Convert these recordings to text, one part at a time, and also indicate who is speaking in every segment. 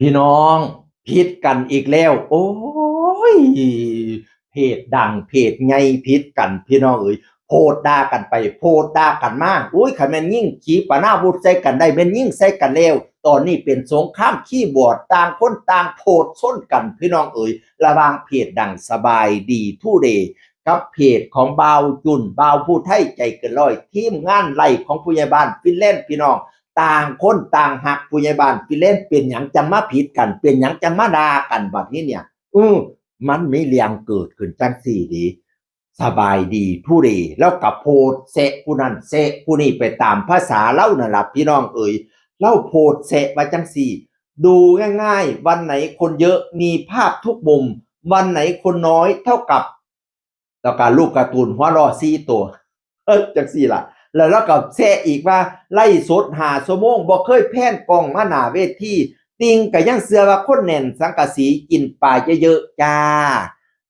Speaker 1: พี่น้องพิดกันอีกแล้ว โอ้ยเพจดังเพจไงพิดกันพี่น้องเอ๋ยโพดด่ากันไปโพดด่ากันมากอุ้ยขันแม่นยิ่งขี่ปะหน้าวุธใส่กันได้แม่นยิ่งใส่กันแล้วตอนนี้เป็นสงครามขี้บอดต่างคนต่างโพดส้นกันพี่น้องเอ๋ยระวางเพจดังสบายดีทูเดกับเพจของบาวจุนบาวผู้ไทยใจเกินร้อยทีมงานไล่ของผู้ใหญ่บ้านฟินแลนด์พี่น้อง ต่างคนต่างหักผู้ใหญ่บ้านพี่เล่นเป็นหยังจังมาผิดกัน เป็นหยังจังมาด่ากันบัดนี้เนี่ย อือมันมีเรียงเกิดขึ้นจังสี่ดี สบายดีผู้ดีแล้วกับโพดเสะผู้นั้นเสะผู้นี้ไปตามภาษาเล่านั่นล่ะพี่น้องเอ๋ยเล่าโพดเสะมาจังสี่ ดูง่าย ๆ วันไหนคนเยอะมีภาพทุกมุม วันไหนคนน้อยเท่ากับแล้วการลูกการ์ตูนหัวรอซี่ตัวเออจังสี่ล่ะ แล้วเราก็แซ่อีกว่าไล่สดหาสมงบ่เคยแพ่นกล้องมาหน้าเวทีติงก็ยังเสือว่าคนแน่นสังกะสีกินปลาเยอะๆจ้า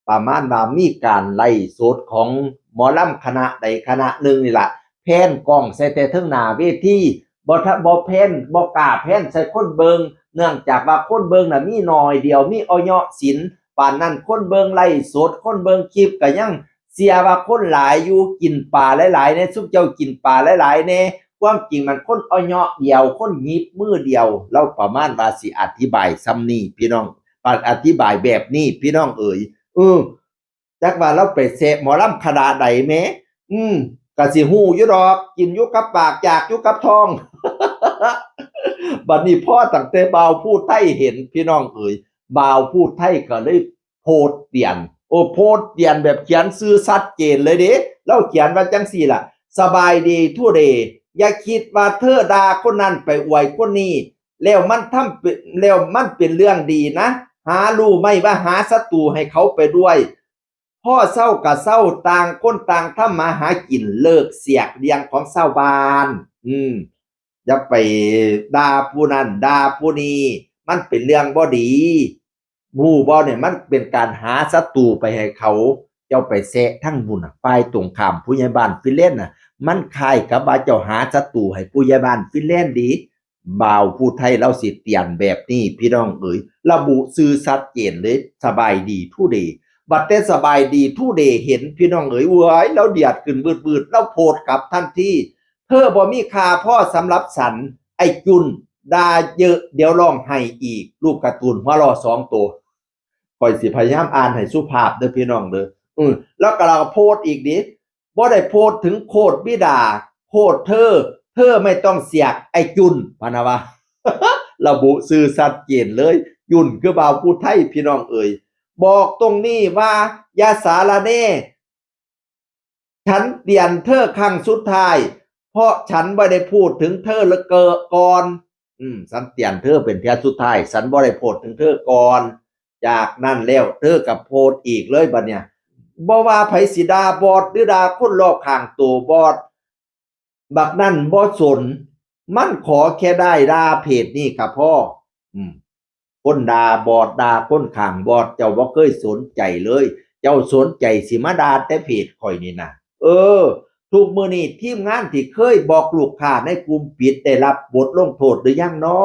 Speaker 1: ประมาณว่ามีการไล่สดของหมอลำคณะใดคณะหนึ่งนี่แหละแพ่นกล้องใส่แต่เทิงหนาเวทีบ่ทบ่แพ่นบ่กาแพ่นใส่คนเบิงเนื่องจากว่าคนเบิงน่ะมีน้อยเดียวมีออยศิลป์ป่านนั้นคนเบิงไล่สดคนเบิงคลิปก็ยัง เสียว่าคนหลายอยู่กินปลาหลายๆในซุปเจ้ากินปลาหลายๆในความจริงมันคนเอาเหาะเดียวคนหยิบมือเดียว เราประมาณว่าสิอธิบายซ้ำนี่พี่น้องปาอธิบายแบบนี้พี่น้องเอ๋ยเออจักว่าเราไปเสะหมอลำคณะใดแหมอืมก็สิฮู้ยู่ดอก กินยู่กับปากอยากยู่กับทองบัดนี้พ่อตั้งแต่บ่าวพูดไทยเห็นพี่น้องเอ๋ยบ่าวพูดไทยก็เลยโพดเปลี่ยน โอ้โพดเปลี่ยนแบบเขียนซื่อสัดเจนเลยเด้เราเขียนว่าจังสี่ล่ะ สบายดีทั่วเดอย่าคิดว่าเธอดาคนนั้นไปอวยคนนี้แล้วมันทำเป็นแล้วมันเป็นเรื่องดีนะ หารู้ไม่ว่าหาศัตรูให้เขาไปด้วย พ่อเศร้ากับเศร้าต่างคนต่างทำมาหากินเลิกเสียกเดียงของเศร้าบาน อืมอย่าไปด่าผู้นั้นด่าผู้นี้มันเป็นเรื่องบ่ดี มู่บ่เนี่ยมันเป็นการหาศัตรูไปให้เขาเจ้าไปแซะทั้งบุญน่ะฝ่ายตรงข้ามผู้ใหญ่บ้านฟินแลนน่ะ มันคายกับว่าเจ้าหาศัตรูให้ผู้ใหญ่บ้านฟินแลนดีบ่าวผู้ไทยเราสิเตียนแบบนี้พี่น้องเอ๋ยระบุซื่อชัดเจนเลยสบายดีทุเดย์บัดแต่สบายดีทุเดย์เห็นพี่น้องเอ๋ยเว้ยเราเดียดขึ้นบืดๆเราโพดกับทันที่เธอบ่มีคาพ่อสำหรับสันไอจุนดาเยอะเดี๋ยวร้องให้อีกรูปการ์ตูนหัวรอสองตัว คอยสิพยายามอ่านให้สุภาพเด้อพี่น้องเด้ออือแล้วก็เราโพดอีกดิบ่ได้โพดถึงโคดบิดา โคดเธอ เธอไม่ต้องเสียกไอจุนพะนะวะระบุซื่อสัดเจนเลย ยุ่นคือบ่าวผู้ไทยพี่น้องเอ่ยบอกตรงนี้ว่ายาสารเน่ฉันเปลี่ยนเธอครั้งสุดท้าย เพราะฉันไม่ได้พูดถึงเธอละเกอก่อน อืม ฉันเปลี่ยนเธอเป็นเทียสุดท้าย ฉันบ่ได้พูดถึงเธอก่อน จากนั้นแล้วเธอกับโพดอีกเลยบัดเนี่ยบ่ว่าไผสิดาบอดหรือดาคนรอบข้างตัวบอด บักนั่นบ่สน มันขอแค่ได้ดาเพจนี่กับพ่อ อืมคนดาบอดดาคนข้างบอด เจ้าบ่เคยสนใจเลย เจ้าสนใจสิมาดาแต่เพจข่อยนี่นะเออทุกมือนี้ทีมงานที่เคยบอกลูกค้าในกลุ่มปิดได้รับบทลงโทษหรือยังนอ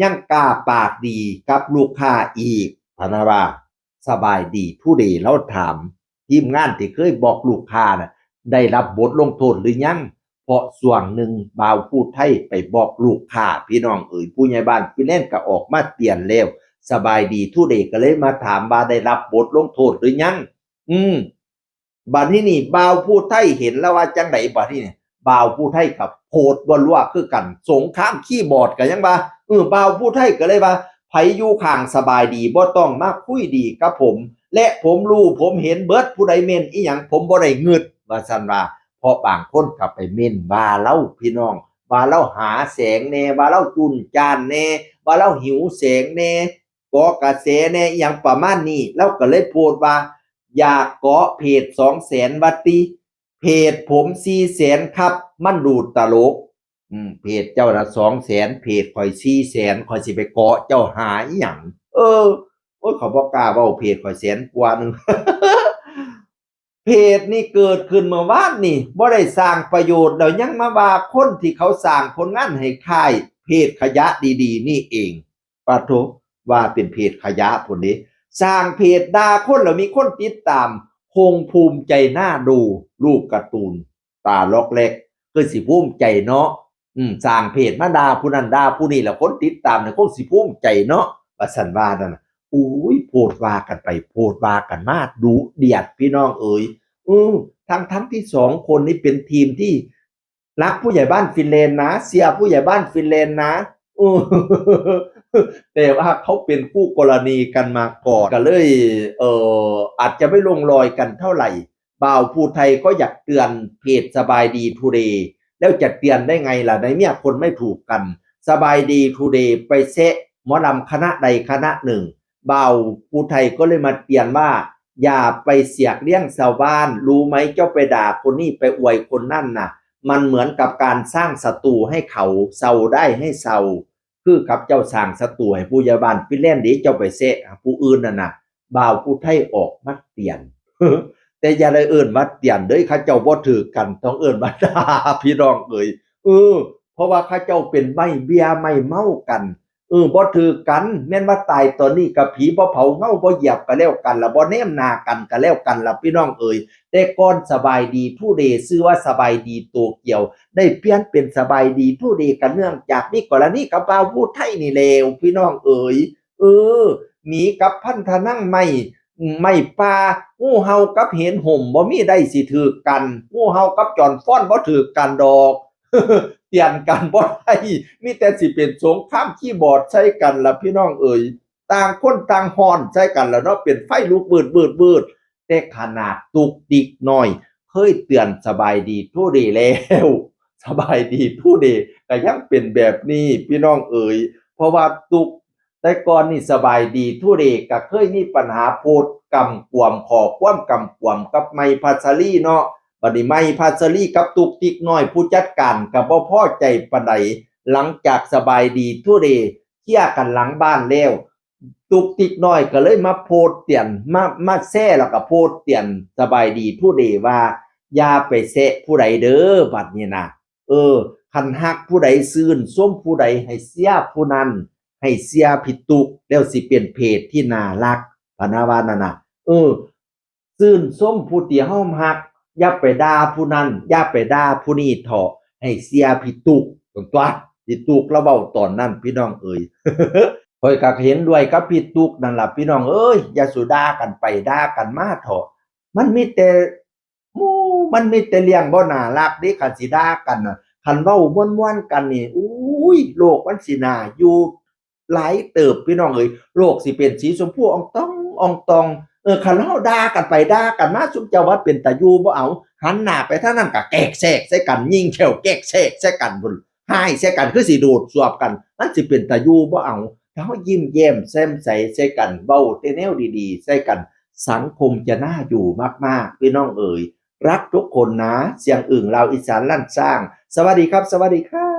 Speaker 1: ยังกล้าปากดีกับลูกค้าอีก พนาว่าสบายดีผู้ใดเราถาม ทีมงานที่เคยบอกลูกค้าน่ะได้รับบทลงโทษหรือยัง เพราะส่วนหนึ่งบ่าวพูดไทยไปบอกลูกค้าพี่น้องเอ๋ยผู้ใหญ่บ้านพี่เล่นก็ออกมาเตียนแล้ว สบายดีทุเดก็เลยมาถามว่าได้รับบทลงโทษหรือยัง อืมบัดนี้นี่บ่าวผู้ไทยเห็นแล้วว่าจังไดบัดนี้นี่บ่าวผู้ไทยกับโพดบ่รู้ว่าคือกัน สงครามคีย์บอดกันยังว่าเออบ่าวผู้ไทยก็เลยว่า ไผอยู่ข้างสบายดีบ่ต้องมาคุยดีกับผม และผมรู้ผมเห็นเบิดผู้ใดเม่นอีหยังผมบ่ได้งึดว่าซั่นว่าเพราะบางคนก็ไปเม่นว่าเล่าพี่น้องว่าเราหาแสงแน่ว่าเราจุนจานแน่ว่าเราหิวแสงแน่กาะกระแสแน่อย่างประมาณนี้เราก็เลยโพดว่า อยากเกาะเพจสองแสนวัตติเพจผมสี่แสนครับ มันดูดตลก อืมเพจเจ้าละสองแสนเพจข่อยสี่แสนข่อยสิไปเกาะเจ้าหาอหย่างเออโอ้ยเขาบอกกล้าว่าเพจข่อยแสนกว่าหนึ่งเพจนี่เกิดขึ้นเมื่อวานนี่บ่ได้สร้างประโยชน์แล้วยังมาว่าคนที่เขาสร้างผลงานให้ค่ายเพจขยะดีๆ นี่เองปาโทว่าเป็นเพจขยะพุ่นนี้ สร้างเพจด่าคนแล้วมีคนติดตามคงภูมิใจหน้าดูรูปการ์ตูน ตาล็อกเล็กคือสิภูมิใจเนาะ อืมสร้างเพจมาดาผู้นั้นดาผู้นี้แล้วคนติดตามเนี่ยคงสิภูมิใจเนาะว่าสันว่านั่นนะอุ้ยโพดว่ากันไปโพดว่ากันมาดูเดียดพี่น้องเอ๋ยอือทั้งทั้งที่สองคนนี้เป็นทีมที่รักผู้ใหญ่บ้านฟินแลนด์นะ เสียผู้ใหญ่บ้านฟินแลนด์นะอแต่ว่าเขาเป็นคู่กรณีกันมาก่อนก็เลย เอออาจจะไม่ลงรอยกันเท่าไหร่บ่าวภูไทยก็อยากเตือนเพจสบายดีทูเดย์ แล้วจะเตือนได้ไงล่ะในเมื่อคนไม่ถูกกัน สบายดีทูเดย์ไปเซะหมอลำคณะใดคณะหนึ่งเบาวภูไทยก็เลยมาเตือนว่า อย่าไปเสียกเลี้ยงชาวบ้าน รู้ไหมเจ้าไปด่าคนนี้ไปอวยคนนั่นน่ะ มันเหมือนกับการสร้างศัตรูให้เขาเศร้าได้ให้เศร้าคือกับเจ้าสร้างศัตรูให้ผู้ใหญ่บ้านฟินแลนดีเจ้าไปเซะผู้อื่นน่ะนะบ่าวผู้ไทยออกมาเตียน แต่อย่าได้เอิ้นมาเตียนเด้ยข้าเจ้าบ่ถือกันต้องเอิ้นมาด่าพี่น้องเอ่ยเออ เพราะว่าข้าเจ้าเป็นไม่เบียไม่เมากันเออบ่ถือกัน แม่นว่าตายตอนนี้กับผีบ่เผาเงาบ่เหยียบก็แล้วกันละบ่แนมหนากันก็แล้วกันละพี่น้องเอ่ยแต่ก่อนสบายดีผู้เดชื่อว่าสบายดีโตเกี่ยว ได้เปลี่ยนเป็นสบายดีผู้เดกันเนื่องจากมีกรณีกับบาวูไทยนี่แลวพี่น้องเอ๋ยเออหนีกับพันธนั่งไม่ ไม่ปลางูเห่ากับเห็นห่มบ่มีได้สิถือกันงูเห่ากับจอนฟ้อนบ่ถือกันดอกเตียนกันบ่ได้มีแต่สิเป็นสงครามคีย์บอร์ดใช้กันละพี่น้องเอ๋ยต่างคนต่างฮอนใช้กันแล้วเนาะเป็นไฟลุกบืดบืดบืดแต่ขนาดตุกติกหน่อยเคยเตือนสบายดีทุเดแล้วสบายดีทุเดก็ยังเป็นแบบนี้พี่น้องเอ๋ยเพราะว่าตุก แต่ก่อนนี่สบายดีทุเดก็เคยมีปัญหาโพดกำกวมขอความกำกวมกับไมพัสลีเนาะบัดนี้ไมพัสลีกับตุกติกน้อยผู้จัดการก็บ่พอใจปานใดหลังจากสบายดีทุเดเคลียกันหลังบ้านแล้วตุกติกน้อยก็เลยมาโพดเตียนมามาแซ่แล้วก็โพดเตียนสบายดีผู้เดว่าอย่าไปแซะผู้ใดเด้อบัดนี้นะเออคันฮักผู้ใดซื่นส้มผู้ใดให้เสียผู้นั้น ให้เสียผิดตุกแล้วสิเป็นเพจที่น่ารักพนาวานั่นน่ะเออซื่นส้มผู้ที่เฮาฮักอย่าไปด่าผู้นั้นอย่าไปด่าผู้นี้เถาะให้เสียผิดตุกตรงตัวผิดตุกแล้วเว้าตอนนั้นพี่น้องเอ่ยคอยกักเห็นด้วยกับผิดตุกนั่นแหละพี่น้องเอ้ยอย่าสุด่ากันไปด่ากันมาเถอะมันมีแต่มูมันมีแต่เลี้ยงบ่น่ารักด้คันสิด่ากันน่ะคันเว้าม่วนๆกันนี่อุ้ยโลกมันสินาอยู่ หลายเติบพี่น้องเอ้ยโลกสิเป็นสีชมพูอองตองอองตองเออคันเฮาด่ากันไปด่ากันมาสุมเจ้าว่าเป็นตายูบ่เอาหันหน้าไปทางนั้นก็แกกแซกใส่กันยิงแขวแกกแซกใส่กันพุ่นหายใส่กันคือสิโดดสวบกันมันสิเป็นตายูบ่เอาถ้าเขายิ้มแย้มแซมใสใส่กันเบ้าเตแนวดีๆใส่กันสังคมจะน่าอยู่มากๆพี่น้องเอ๋ยรักทุกคนนะ เสียงอึ่งเราอีสานลั่นสร้าง สวัสดีครับ สวัสดีครับ